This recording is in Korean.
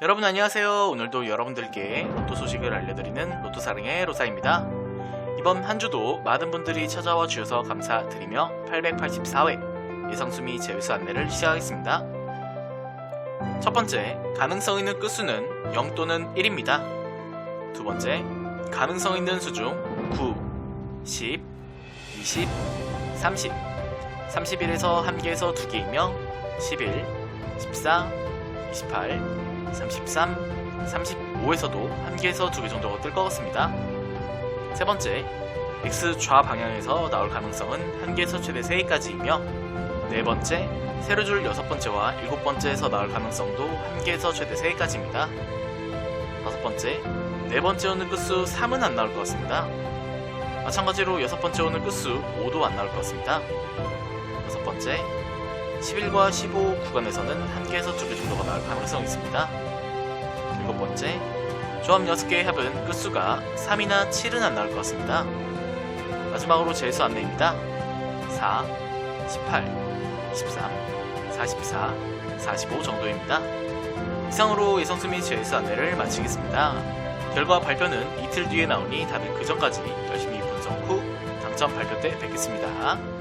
여러분 안녕하세요. 오늘도 여러분들께 로또 소식을 알려드리는 로또 사랑의 로사입니다. 이번 한 주도 많은 분들이 찾아와 주셔서 감사드리며 884회 예상수미 제외수 안내를 시작하겠습니다. 첫 번째, 가능성 있는 끝수는 0 또는 1입니다. 두 번째, 가능성 있는 수 중 9, 10, 20, 30, 31에서 1개에서 2개이며 11, 14, 28, 33, 35에서도 1개에서 2개 정도가 뜰 것 같습니다. 세 번째, X 좌 방향에서 나올 가능성은 1개에서 최대 3개까지이며 네 번째, 세로줄 여섯 번째와 일곱 번째에서 나올 가능성도 1개에서 최대 3개까지입니다. 다섯 번째, 네 번째 오는 끝수 3은 안 나올 것 같습니다. 마찬가지로 여섯 번째 오는 끝수 5도 안 나올 것 같습니다. 여섯 번째, 11과 15 구간에서는 1개에서 2개 정도가 나올 가능성이 있습니다. 일곱 번째, 조합 6개의 합은 끝수가 3이나 7은 안 나올 것 같습니다. 마지막으로 재수 안내입니다. 4, 18, 23, 44, 45 정도입니다. 이상으로 예성수 및 재수 안내를 마치겠습니다. 결과 발표는 이틀 뒤에 나오니 다들 그 전까지 열심히 분석 후 당첨 발표 때 뵙겠습니다.